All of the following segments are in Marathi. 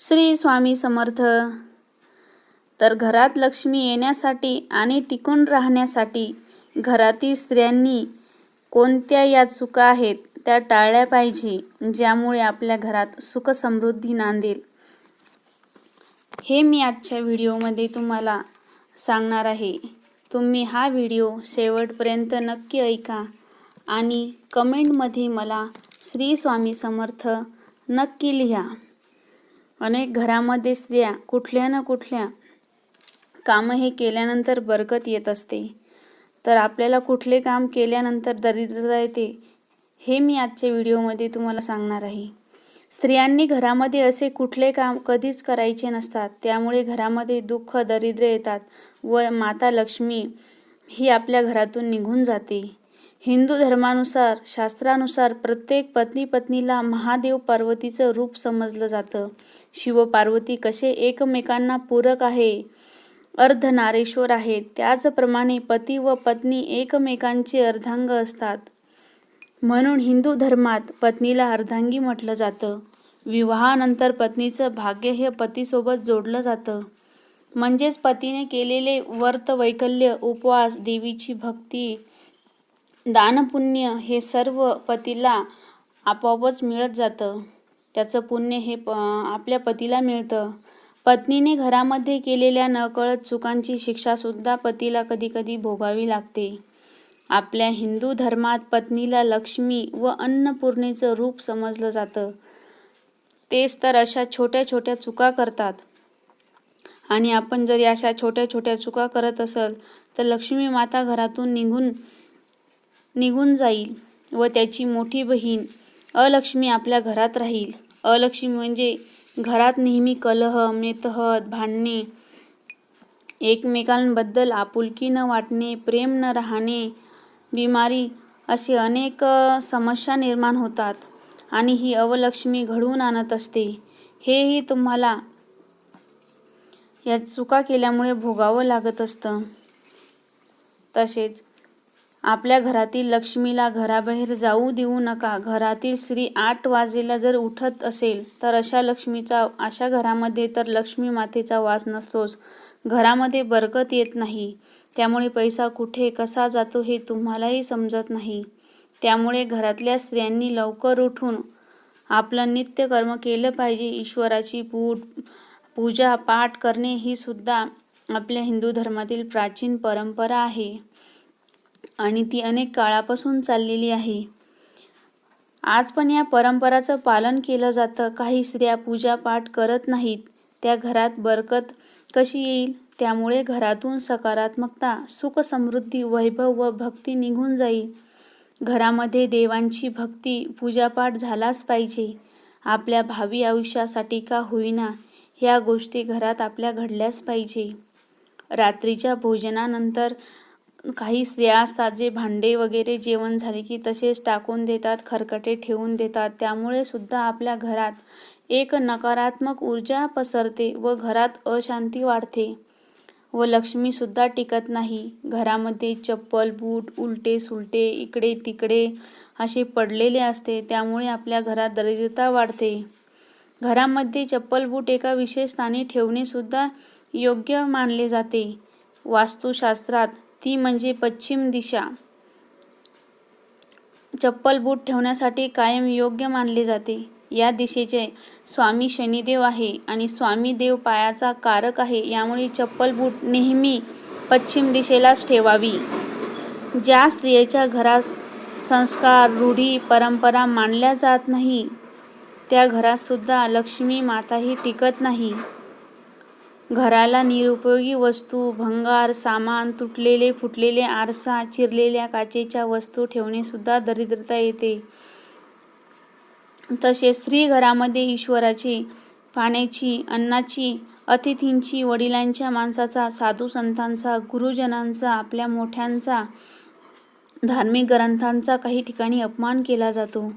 श्री स्वामी समर्थ. तर घरात लक्ष्मी येण्यासाठी आणि टिकून राहण्यासाठी घरातील स्त्रियांनी कोणत्या या चुका आहेत त्या टाळल्या पाहिजे ज्यामुळे आपल्या घरात सुख समृद्धी नांदेल. हे मी आजच्या व्हिडिओमध्ये तुम्हाला सांगणार आहे. तुम्ही हा व्हिडिओ शेवटपर्यंत नक्की ऐका आणि कमेंटमध्ये मला श्री स्वामी समर्थ नक्की लिहा. अनेक घरामध्ये स्त्रिया कुठल्या ना कुठल्या कामं हे केल्यानंतर बरकत येत असते. तर आपल्याला कुठले काम केल्यानंतर दरिद्रता येते हे मी आजच्या व्हिडिओमध्ये तुम्हाला सांगणार आहे. स्त्रियांनी घरामध्ये असे कुठले काम कधीच करायचे नसतात. त्यामुळे घरामध्ये दुःख दरिद्र येतात व माता लक्ष्मी ही आपल्या घरातून निघून जाते. हिंदू धर्मानुसार शास्त्रानुसार प्रत्येक पत्नी पत्नीला महादेव पार्वतीचं रूप समजलं जातं. शिवपार्वती कसे एकमेकांना पूरक आहे अर्धनारेश्वर आहेत त्याचप्रमाणे पती व पत्नी एकमेकांचे अर्धांग असतात. म्हणून हिंदू धर्मात पत्नीला अर्धांगी म्हटलं जातं. विवाहानंतर पत्नीचं भाग्य हे पतीसोबत जोडलं जातं. म्हणजेच पतीने केलेले व्रत वैकल्य उपवास देवीची भक्ती दानपुण्य हे सर्व पतीला आपोआपच मिळत जातं. त्याचं पुण्य हे प आपल्या पतीला मिळतं. पत्नीने घरामध्ये केलेल्या नकळत चुकांची शिक्षासुद्धा पतीला कधीकधी भोगावी लागते. आपल्या हिंदू धर्मात पत्नीला लक्ष्मी व अन्नपूर्णेचं रूप समजलं जातं. तेच तर अशा छोट्या छोट्या चुका करतात. आणि आपण जर अशा छोट्या छोट्या चुका करत असल तर लक्ष्मी माता घरातून निघून निघून जाईल व त्याची मोठी बहीण अलक्ष्मी आपल्या घरात राहील. अलक्ष्मी म्हणजे घरात नेहमी कलह मेतहत भांडणे एकमेकांबद्दल आपुलकी न वाटणे प्रेम न राहणे बिमारी असे अनेक समस्या निर्माण होतात आणि ही अवलक्ष्मी घडवून आणत असते. हेही तुम्हाला या चुका केल्यामुळे भोगावं लागत असतं. तसेच आपल्या घरातील लक्ष्मीला घराबाहेर जाऊ देऊ नका. घरातील स्त्री आठ वाजेला जर उठत असेल तर अशा लक्ष्मीचा अशा घरामध्ये तर लक्ष्मी मातेचा वास नसतोच. घरामध्ये बरकत येत नाही. त्यामुळे पैसा कुठे कसा जातो हे तुम्हालाही समजत नाही. त्यामुळे घरातल्या स्त्रियांनी लवकर उठून आपलं नित्यकर्म केलं पाहिजे. ईश्वराची पूट पूजा पाठ करणे ही सुद्धा आपल्या हिंदू धर्मातील प्राचीन परंपरा आहे. आणि ती अनेक काळापासून चाललेली आहे. आज पण या परंपराचं पालन केलं जातं. काही स्त्रिया पूजापाठ करत नाहीत. त्या घरात बरकत कशी येईल? त्यामुळे घरातून सकारात्मकता सुख समृद्धी वैभव व भक्ती निघून जाईल. घरामध्ये देवांची भक्ती पूजापाठ झालाच पाहिजे. आपल्या भावी आयुष्यासाठी का होईना ह्या गोष्टी घरात आपल्या घडल्याच पाहिजे. रात्रीच्या भोजनानंतर काही स्त्रिया असतात जे भांडे वगैरे जेवण झाले की तसेच टाकून देतात खरकटे ठेवून देतात. त्यामुळे सुद्धा आपल्या घरात एक नकारात्मक ऊर्जा पसरते व घरात अशांती वाढते. व लक्ष्मीसुद्धा टिकत नाही. घरामध्ये चप्पल बूट उलटे सुलटे इकडे तिकडे असे पडलेले असते. त्यामुळे आपल्या घरात दरिद्रता वाढते. घरामध्ये चप्पल बूट एका विशेष स्थानी ठेवणेसुद्धा योग्य मानले जाते. वास्तुशास्त्रात ती म्हणजे पश्चिम दिशा. चप्पल बूट ठेवण्यासाठी कायम योग्य मानले जाते. या दिशेचे स्वामी शनिदेव आहे आणि स्वामी देव पायाचा कारक आहे यामुळे चप्पल बूट नेहमी पश्चिम दिशेलाच ठेवावी. ज्या स्त्रियेच्या घरात संस्कार रूढी परंपरा मानल्या जात नाही त्या घरातसुद्धा लक्ष्मी माताही टिकत नाही. घराला निरुपयोगी वस्तू भंगार सामान तुटलेले फुटलेले आरसा चिरलेल्या काचेच्या वस्तू ठेवणेसुद्धा दरिद्रता येते. तसे स्त्री घरामध्ये ईश्वराची पाण्याची अन्नाची अतिथींची वडिलांच्या माणसाचा साधू संतांचा गुरुजनांचा आपल्या मोठ्यांचा धार्मिक ग्रंथांचा काही ठिकाणी अपमान केला जातो.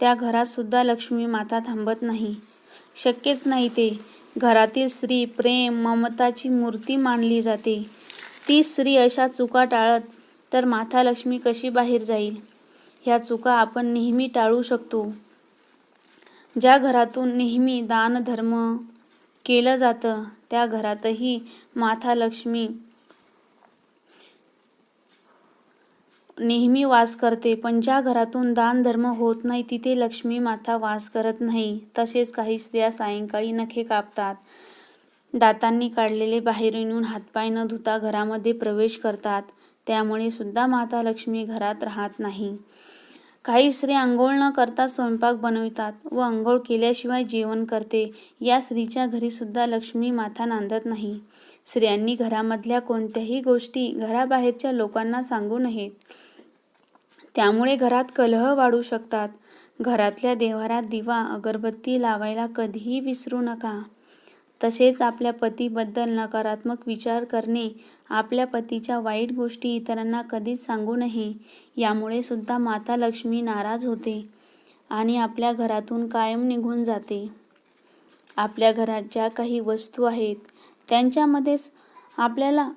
त्या घरातसुद्धा लक्ष्मी माता थांबत नाही. शक्यच नाही ते. घरातील स्त्री प्रेम ममताची मूर्ती मानली जाते. ती स्त्री अशा चुका टाळत तर माता लक्ष्मी कशी बाहेर जाईल? ह्या चुका आपण नेहमी टाळू शकतो. ज्या घरातून नेहमी दान धर्म केलं जातं त्या घरातही माता लक्ष्मी नेहमी वास करते पण ज्या घरातून दान धर्म होत नाही तिथे लक्ष्मी माता वास करत नाही. तसेच काही स्त्रिया सायंकाळी नखे कापतात. दातांनी काढलेले बाहेरून येऊन हातपाय न धुता घरामध्ये प्रवेश करतात. त्यामुळे सुद्धा माता लक्ष्मी घरात राहत नाही. काही स्त्री आंघोळ न करता स्वयंपाक बनवितात व आंघोळ केल्याशिवाय जेवण करते. या स्त्रीच्या घरीसुद्धा लक्ष्मी माथा नांदत नाही. स्त्रियांनी घरामधल्या कोणत्याही गोष्टी घराबाहेरच्या लोकांना सांगू नयेत. त्यामुळे घरात कलह वाढू शकतात. घरातल्या देवारात दिवा अगरबत्ती लावायला कधीही विसरू नका. तसेच आपल्या पतीबद्दल नकारात्मक विचार करणे आपल्या पतीच्या वाईट गोष्टी इतरांना कधीच सांगू नये यामुळे सुद्धा माता लक्ष्मी नाराज होते आणि आपल्या घरातून कायम निघून जाते. आपल्या घरात ज्या काही वस्तू आहेत त्यांच्यामध्येच आपल्याला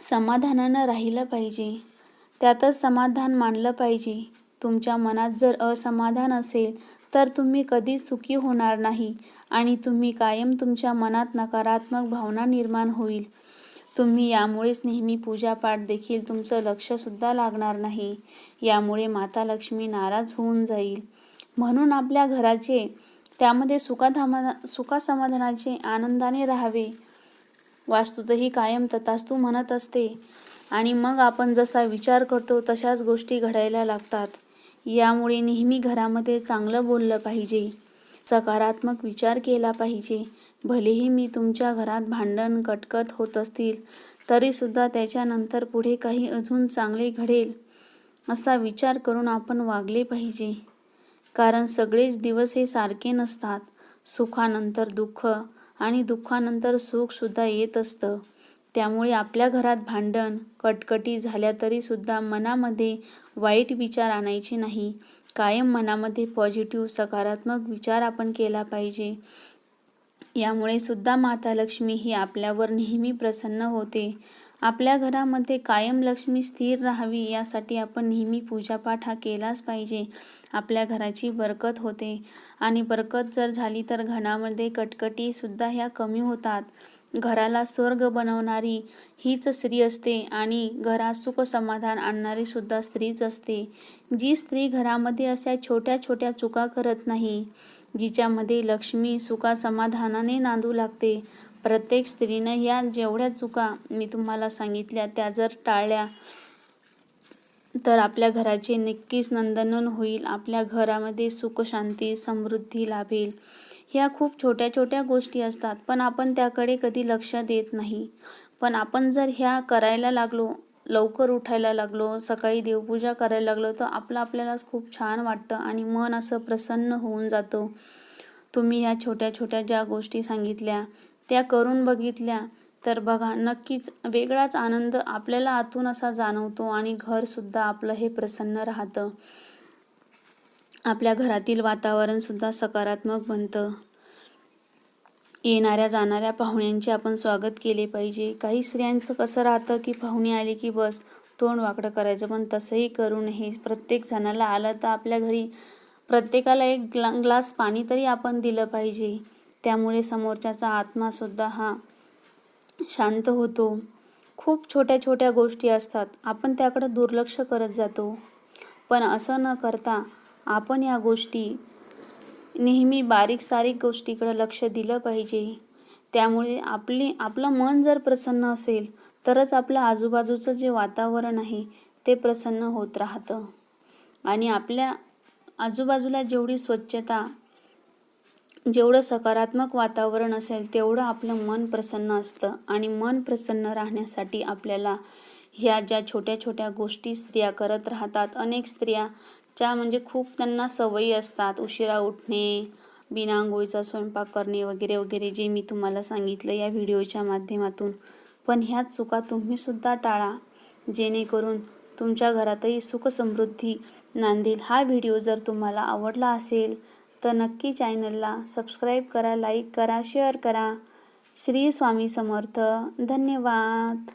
समाधानानं राहिलं पाहिजे. त्यातच समाधान मानलं पाहिजे. तुमच्या मनात जर असमाधान असेल तर तुम्ही कधीच सुखी होणार नाही आणि तुम्ही कायम तुमच्या मनात नकारात्मक भावना निर्माण होईल. तुम्ही यामुळेच नेहमी पूजापाठ देखील तुमचं लक्षसुद्धा लागणार नाही. यामुळे माता लक्ष्मी नाराज होऊन जाईल. म्हणून आपल्या घराचे त्यामध्ये सुखाधामा सुखासमाधानाचे आनंदाने राहावे. वास्तूतही कायम तथास्तू म्हणत असते. आणि मग आपण जसा विचार करतो तशाच गोष्टी घडायला लागतात. यामुळे नेहमी घरामध्ये चांगलं बोललं पाहिजे. सकारात्मक विचार केला पाहिजे. भलेही मी तुमच्या घरात भांडण कटकट होत असतील तरीसुद्धा त्याच्यानंतर पुढे काही अजून चांगले घडेल असा विचार करून आपण वागले पाहिजे. कारण सगळेच दिवस हे सारखे नसतात. सुखानंतर दुःख आणि दुःखानंतर सुखसुद्धा येत असतं. त्यामुळे आपल्या घरात भांडण कटकटी झाल्या तरीसुद्धा मनामध्ये वाईट विचार आणायचे नाही. कायम मनामध्ये पॉझिटिव्ह सकारात्मक विचार आपण केला पाहिजे. यामुळे सुद्धा माता लक्ष्मी ही आपल्यावर नेहमी प्रसन्न होते. आपल्या घरामध्ये कायम लक्ष्मी स्थिर राहावी यासाठी आपण नेहमी पूजापाठ हा केलाच पाहिजे. आपल्या घराची बरकत होते. आणि बरकत जर झाली तर घरामध्ये कटकटीसुद्धा ह्या कमी होतात. घराला स्वर्ग बनवणारी हीच स्त्री असते आणि घरात सुख समाधान आणणारी सुद्धा स्त्रीच असते. जी स्त्री घरामध्ये अशा छोट्या छोट्या चुका करत नाही जिच्यामध्ये लक्ष्मी सुखा समाधानाने नांदू लागते. प्रत्येक स्त्रीनं या जेवढ्या चुका मी तुम्हाला सांगितल्या त्या जर टाळल्या तर आपल्या घराचे नक्कीच नंदनन होईल आपल्या घरामध्ये सुख शांती समृद्धी लाभेल. ह्या खूप छोट्या छोट्या गोष्टी असतात पण आपण त्याकडे कधी लक्ष देत नाही. पण आपण जर ह्या करायला लागलो लवकर उठायला लागलो सकाळी देवपूजा करायला लागलो तर आपलं आपल्यालाच खूप छान वाटतं आणि मन असं प्रसन्न होऊन जातं. तुम्ही ह्या छोट्या छोट्या ज्या गोष्टी सांगितल्या त्या करून बघितल्या तर बघा नक्कीच वेगळाच आनंद आपल्याला आतून असा जाणवतो आणि घरसुद्धा आपलं हे प्रसन्न राहतं. आपल्या घरातील वातावरणसुद्धा सकारात्मक बनतं. येणाऱ्या जाणाऱ्या पाहुण्यांचे आपण स्वागत केले पाहिजे. काही स्त्रियांचं कसं राहतं की पाहुणे आले की बस तोंड वाकडं करायचं पण तसंही करू नये. प्रत्येक जणाला आलं तर आपल्या घरी प्रत्येकाला एक ग्ला ग्लास पाणी तरी आपण दिलं पाहिजे. त्यामुळे समोरच्याचा आत्मासुद्धा हा शांत होतो. खूप छोट्या छोट्या गोष्टी असतात. आपण त्याकडं दुर्लक्ष करत जातो. पण असं न करता आपण या गोष्टी नेहमी बारीक सारीक गोष्टीकडे लक्ष दिलं पाहिजे. त्यामुळे आपली आपलं मन जर प्रसन्न असेल तरच आपलं आजूबाजूचं जे वातावरण आहे ते प्रसन्न होत राहतं. आणि आपल्या आजूबाजूला जेवढी स्वच्छता जेवढं सकारात्मक वातावरण असेल तेवढं आपलं मन प्रसन्न असतं. आणि मन प्रसन्न राहण्यासाठी आपल्याला ह्या ज्या छोट्या छोट्या गोष्टी स्त्रिया करत राहतात अनेक स्त्रिया ज्या म्हणजे खूप त्यांना सवयी असतात. उशिरा उठणे बिना आंघोळीचा स्वयंपाक करणे वगैरे वगैरे जे मी तुम्हाला सांगितलं या व्हिडिओच्या माध्यमातून. पण ह्या चुका तुम्हीसुद्धा टाळा. जेणेकरून तुमच्या घरातही सुख समृद्धी नांदेल. हा व्हिडिओ जर तुम्हाला आवडला असेल तर नक्की चॅनलला सबस्क्राईब करा लाईक करा शेअर करा. श्री स्वामी समर्थ. धन्यवाद.